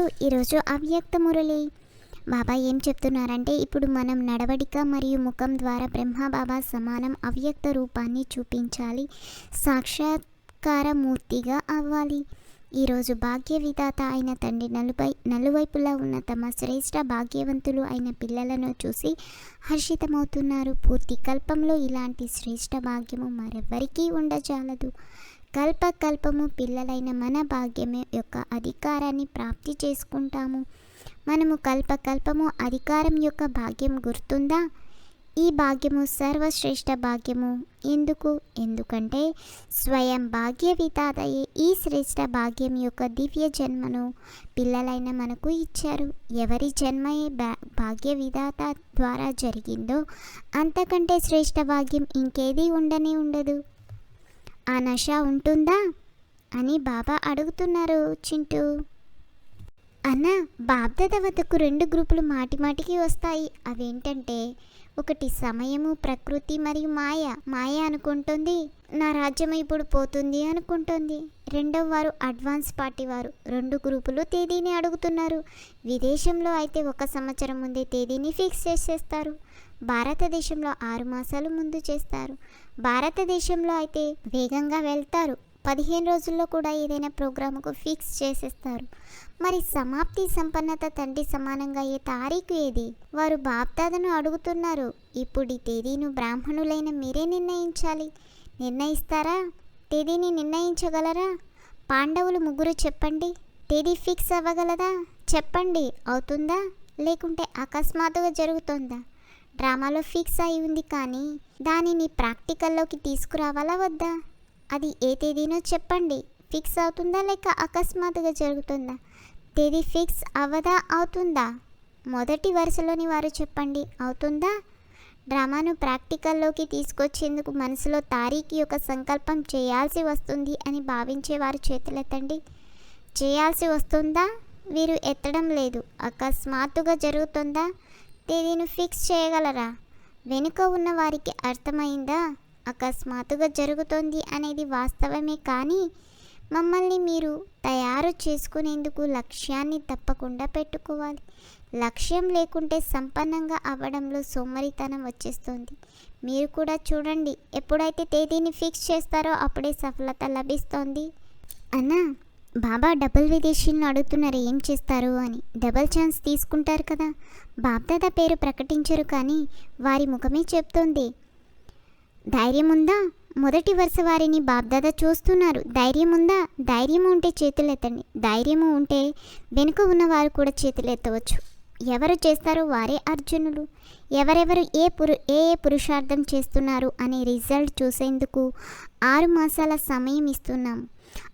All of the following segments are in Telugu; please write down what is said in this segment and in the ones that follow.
పిల్లలు ఈరోజు అవ్యక్త మురళి బాబా ఏం చెప్తున్నారంటే ఇప్పుడు మనం నడవడిక మరియు ముఖం ద్వారా బ్రహ్మ బాబా సమానం అవ్యక్త రూపాన్ని చూపించాలి. సాక్షాత్కారమూర్తిగా అవ్వాలి. ఈరోజు భాగ్య విధాత అయిన తండ్రి నలుపై నలువైపులా ఉన్న తమ శ్రేష్ట భాగ్యవంతులు అయిన పిల్లలను చూసి హర్షితమవుతున్నారు. పూర్తి కల్పంలో ఇలాంటి శ్రేష్ట భాగ్యము మరెవ్వరికీ ఉండజాలదు. కల్పకల్పము పిల్లలైన మన భాగ్యమే యొక్క అధికారాన్ని ప్రాప్తి చేసుకుంటాము. మనము కల్పకల్పము అధికారం యొక్క భాగ్యం గుర్తుందా? ఈ భాగ్యము సర్వశ్రేష్ఠ భాగ్యము. ఎందుకు? ఎందుకంటే స్వయం భాగ్య విధాతయే ఈ శ్రేష్ఠ భాగ్యం యొక్క దివ్య జన్మను పిల్లలైన మనకు ఇచ్చారు. ఎవరి జన్మయే భా భాగ్య విధాత ద్వారా జరిగిందో అంతకంటే శ్రేష్ఠ భాగ్యం ఇంకేది ఉండనే ఉండదు. ఆ నష ఉంటుందా? అని బాబా అడుగుతున్నారు చింటూ. అన్న బాబ్దద వద్దకు రెండు గ్రూపులు మాటిమాటికి వస్తాయి. అవేంటంటే ఒకటి సమయము ప్రకృతి మరియు మాయ. మాయ అనుకుంటుంది నా రాజ్యం ఇప్పుడు పోతుంది అనుకుంటుంది. రెండవ వారు అడ్వాన్స్ పార్టీ వారు. రెండు గ్రూపులు తేదీని అడుగుతున్నారు. విదేశంలో అయితే ఒక సంవత్సరం ముందే తేదీని ఫిక్స్ చేసేస్తారు. భారతదేశంలో ఆరు మాసాలు ముందు చేస్తారు. భారతదేశంలో అయితే వేగంగా వెళ్తారు. పదిహేను రోజుల్లో కూడా ఏదైనా ప్రోగ్రాముకు ఫిక్స్ చేసేస్తారు. మరి సమాప్తి సంపన్నత తండ్రి సమానంగా అయ్యే తారీఖు ఏది? వారు బాప్దాదను అడుగుతున్నారు. ఇప్పుడు ఈ తేదీను బ్రాహ్మణులైన మీరే నిర్ణయించాలి. నిర్ణయిస్తారా? తేదీని నిర్ణయించగలరా? పాండవులు ముగ్గురు చెప్పండి. తేదీ ఫిక్స్ అవ్వగలదా? చెప్పండి. అవుతుందా? లేకుంటే అకస్మాత్తుగా జరుగుతుందా? డ్రామాలో ఫిక్స్ అయి ఉంది కానీ దానిని ప్రాక్టికల్లోకి తీసుకురావాలా వద్దా? అది ఏ తేదీనో చెప్పండి. ఫిక్స్ అవుతుందా లేక అకస్మాత్తుగా జరుగుతుందా? తేదీ ఫిక్స్ అవ్వదా అవుతుందా? మొదటి వరుసలోని వారు చెప్పండి. అవుతుందా? డ్రామాను ప్రాక్టికల్లోకి తీసుకొచ్చేందుకు మనసులో తారీఖు యొక్క సంకల్పం చేయాల్సి వస్తుంది అని భావించే వారు చేతులెత్తండి. చేయాల్సి వస్తుందా? వీరు ఎత్తడం లేదు. అకస్మాత్తుగా జరుగుతుందా? తేదీని ఫిక్స్ చేయగలరా? వెనుక ఉన్న వారికి అర్థమైందా? అకస్మాత్తుగా జరుగుతోంది అనేది వాస్తవమే కానీ మమ్మల్ని మీరు తయారు చేసుకునేందుకు లక్ష్యాన్ని తప్పకుండా పెట్టుకోవాలి. లక్ష్యం లేకుంటే సంపన్నంగా అవ్వడంలో సోమరితనం వచ్చేస్తుంది. మీరు కూడా చూడండి ఎప్పుడైతే తేదీని ఫిక్స్ చేస్తారో అప్పుడే సఫలత లభిస్తోంది. అన్నా బాబా డబుల్ విదేశీలను అడుగుతున్నారు ఏం చేస్తారు అని. డబుల్ ఛాన్స్ తీసుకుంటారు కదా. బాబ్దాదా పేరు ప్రకటించరు కానీ వారి ముఖమే చెప్తోంది. ధైర్యం ఉందా మొదటి వరుస వారిని బాబ్దాదా చూస్తున్నారు. ధైర్యం ఉందా ధైర్యం ఉంటే చేతులు ఎత్తండి ధైర్యము ఉంటే వెనుక ఉన్నవారు కూడా చేతులు ఎత్తవచ్చు ఎవరు చేస్తారో వారే అర్జునులు. ఎవరెవరు ఏ పురు ఏ ఏ పురుషార్థం చేస్తున్నారు అనే రిజల్ట్ చూసేందుకు ఆరు మాసాల సమయం ఇస్తున్నాం.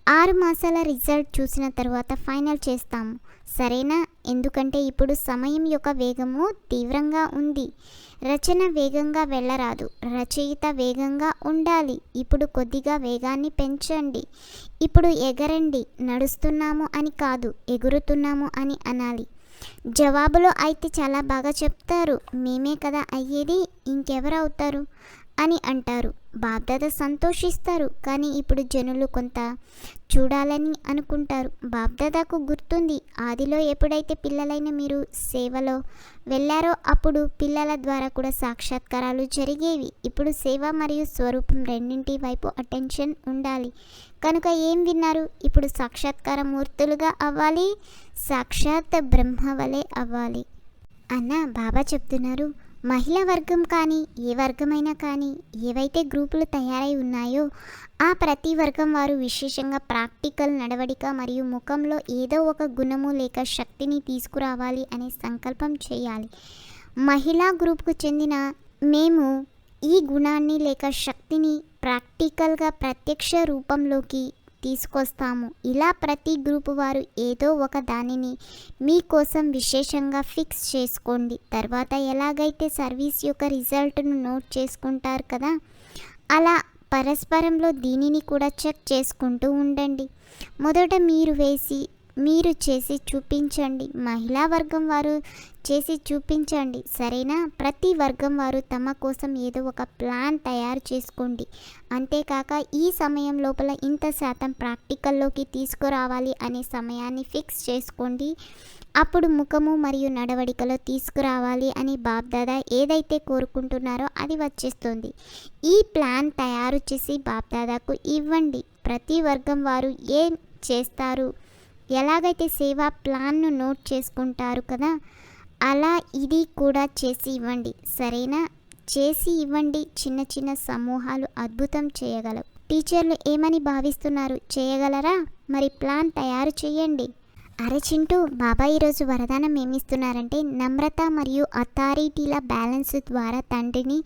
ఆరు మాసాల రిజల్ట్ చూసిన తర్వాత ఫైనల్ చేస్తాము సరేనా? ఎందుకంటే ఇప్పుడు సమయం యొక్క వేగము తీవ్రంగా ఉంది. రచన వేగంగా వెళ్ళరాదు. రచయిత వేగంగా ఉండాలి. ఇప్పుడు కొద్దిగా వేగాన్ని పెంచండి. ఇప్పుడు ఎగరండి. నడుస్తున్నాము అని కాదు ఎగురుతున్నాము అని అనాలి. జవాబులో అయితే చాలా బాగా చెప్తారు. మేమే కదా అయ్యేది ఇంకెవరు అవుతారు? అని అంటారు. బాప్దాద సంతోషిస్తారు. కానీ ఇప్పుడు జనులు కొంత చూడాలని అనుకుంటారు. బాప్దాదాకు గుర్తుంది ఆదిలో ఎప్పుడైతే పిల్లలైన మీరు సేవలో వెళ్ళారో అప్పుడు పిల్లల ద్వారా కూడా సాక్షాత్కారాలు జరిగేవి. ఇప్పుడు సేవ మరియు స్వరూపం రెండింటి వైపు అటెన్షన్ ఉండాలి. కనుక ఏం విన్నారు? ఇప్పుడు సాక్షాత్కార మూర్తులుగా అవ్వాలి సాక్షాత్ బ్రహ్మ వలె అవ్వాలి. అన్న బాబా చెప్తున్నారు మహిళా వర్గం కానీ ఏ వర్గమైనా కానీ ఏవైతే గ్రూపులు తయారై ఉన్నాయో ఆ ప్రతి వర్గం వారు విశేషంగా ప్రాక్టికల్ నడవడిక మరియు ముఖంలో ఏదో ఒక గుణము లేక శక్తిని తీసుకురావాలి అనే సంకల్పం చేయాలి. మహిళా గ్రూప్కు చెందిన మేము ఈ గుణాన్ని లేక శక్తిని ప్రాక్టికల్గా ప్రత్యక్ష రూపంలోకి తీసుకొస్తాము. ఇలా ప్రతి గ్రూపు వారు ఏదో ఒక దానిని మీకోసం విశేషంగా ఫిక్స్ చేసుకోండి. తర్వాత ఎలాగైతే సర్వీస్ యొక్క రిజల్ట్ను నోట్ చేసుకుంటారు కదా అలా పరస్పరంలో దీనిని కూడా చెక్ చేసుకుంటూ ఉండండి. మొదట మీరు వేసి మీరు చేసి చూపించండి. మహిళా వర్గం వారు చేసి చూపించండి. సరేనా? ప్రతి వర్గం వారు తమ కోసం ఏదో ఒక ప్లాన్ తయారు చేసుకోండి. అంతేకాక ఈ సమయం లోపల ఇంత శాతం ప్రాక్టికల్లోకి తీసుకురావాలి అనే సమయాన్ని ఫిక్స్ చేసుకోండి. అప్పుడు ముఖము మరియు నడవడికలో తీసుకురావాలి అని బాబ్దాదా ఏదైతే కోరుకుంటున్నారో అది వచ్చేస్తుంది. ఈ ప్లాన్ తయారు చేసి బాబ్దాదాకు ఇవ్వండి. ప్రతి వర్గం వారు ఏం చేస్తారు? ఎలాగైతే సేవా ప్లాన్ను నోట్ చేసుకుంటారు కదా అలా ఇది కూడా చేసి ఇవ్వండి. సరేనా? చేసి ఇవ్వండి. చిన్న చిన్న సమూహాలు అద్భుతం చేయగలవు. టీచర్లు ఏమని భావిస్తున్నారు? చేయగలరా? మరి ప్లాన్ తయారు చేయండి. అరే చింటూ బాబా ఈరోజు వరదానం ఏమిస్తున్నారంటే నమ్రత మరియు అథారిటీల బ్యాలెన్స్ ద్వారా తండ్రిని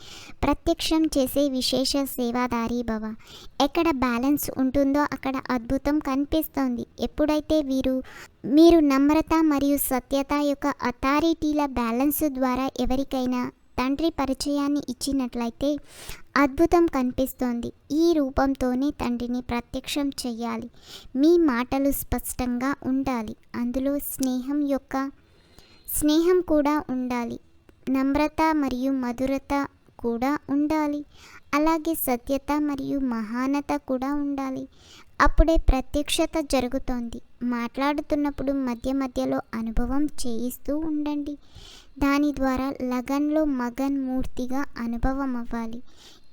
ప్రత్యక్షం చేసే విశేష సేవాదారి భవ. ఎక్కడ బ్యాలెన్స్ ఉంటుందో అక్కడ అద్భుతం కనిపిస్తోంది. ఎప్పుడైతే వీరు మీరు నమ్రత మరియు సత్యత యొక్క అథారిటీల బ్యాలెన్స్ ద్వారా ఎవరికైనా తండ్రి పరిచయాన్ని ఇచ్చినట్లయితే అద్భుతం కనిపిస్తోంది. ఈ రూపంతోనే తండ్రిని ప్రత్యక్షం చేయాలి మీ మాటలు స్పష్టంగా ఉండాలి. అందులో స్నేహం యొక్క స్నేహం కూడా ఉండాలి. నమ్రత మరియు మధురత కూడా ఉండాలి. అలాగే సత్యత మరియు మహానత కూడా ఉండాలి. అప్పుడే ప్రత్యక్షత జరుగుతోంది. మాట్లాడుతున్నప్పుడు మధ్య మధ్యలో అనుభవం చేయిస్తూ ఉండండి. దాని ద్వారా లగన్లో మగన్ మూర్తిగా అనుభవం అవ్వాలి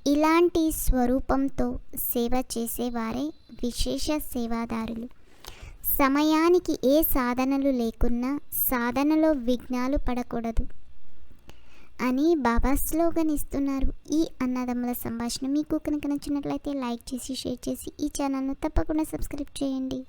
ఇలాంటి స్వరూపంతో సేవ చేసేవారే విశేష సేవాదారులు. సమయానికి ఏ సాధనలు లేకున్నా సాధనలో విఘ్నాలు పడకూడదు అని బాబా స్లోగన్ ఇస్తున్నారు. ఈ అన్నదమ్ముల సంభాషణ మీకు కనుక నచ్చినట్లయితే లైక్ చేసి షేర్ చేసి ఈ ఛానల్ను తప్పకుండా సబ్స్క్రైబ్ చేయండి.